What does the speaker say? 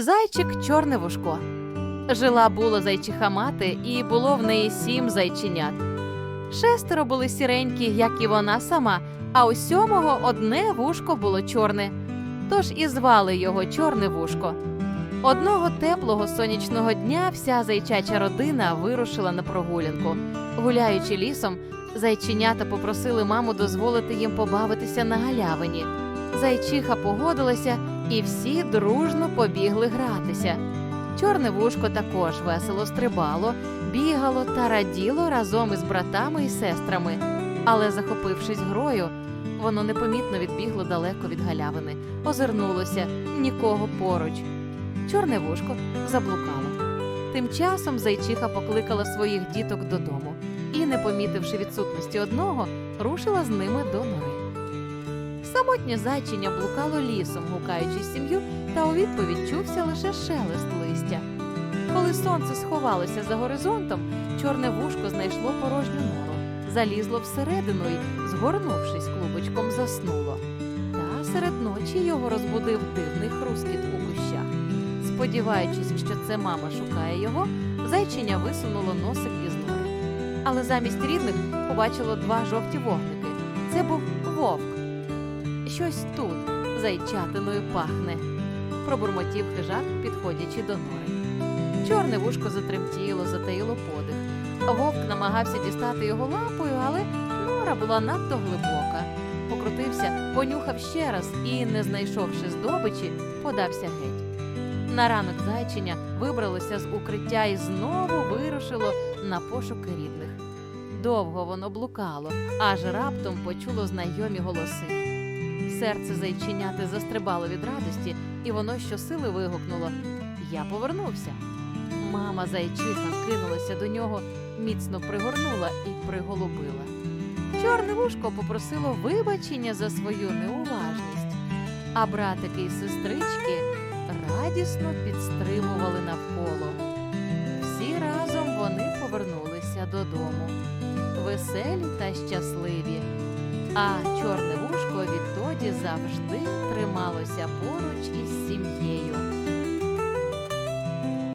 Зайчик чорне вушко. Жила була зайчиха мати, і було в неї сім зайченят. Шестеро були сіренькі, як і вона сама, а у сьомого одне вушко було чорне. Тож і звали його Чорне вушко. Одного теплого сонячного дня вся зайчача родина вирушила на прогулянку. Гуляючи лісом, зайченята попросили маму дозволити їм побавитися на галявині. Зайчиха погодилася, і всі дружно побігли гратися. Чорне вушко також весело стрибало, бігало та раділо разом із братами і сестрами. Але, захопившись грою, воно непомітно відбігло далеко від галявини, озирнулося нікого поруч. Чорне вушко заблукало. Тим часом зайчиха покликала своїх діток додому і, не помітивши відсутності одного, рушила з ними до нори. Самотнє зайчиня блукало лісом, гукаючи сім'ю, та у відповідь чувся лише шелест листя. Коли сонце сховалося за горизонтом, чорне вушко знайшло порожню нору, залізло всередину і, згорнувшись клубочком, заснуло. Та серед ночі його розбудив дивний хрускіт у кущах. Сподіваючись, що це мама шукає його, зайчиня висунуло носик із нори. Але замість рідних побачило два жовті вогники. Це був вовк. Щось тут зайчатиною пахне, пробурмотів хижак, підходячи до нори. Чорне вушко затремтіло, затаїло подих. Вовк намагався дістати його лапою, але нора була надто глибока. Покрутився, понюхав ще раз і, не знайшовши здобичі, подався геть. На ранок зайчиня вибралося з укриття і знову вирушило на пошуки рідних. Довго воно блукало, аж раптом почуло знайомі голоси. Серце зайченяти застрибало від радості, і воно щосили вигукнуло Я повернувся. Мама зайчиха кинулася до нього, міцно пригорнула і приголубила. Чорне вушко попросило вибачення за свою неуважність, а братики і сестрички радісно підстримували навколо. Всі разом вони повернулися додому, веселі та щасливі. А чорне вушко відтоді завжди трималося поруч із сім'єю.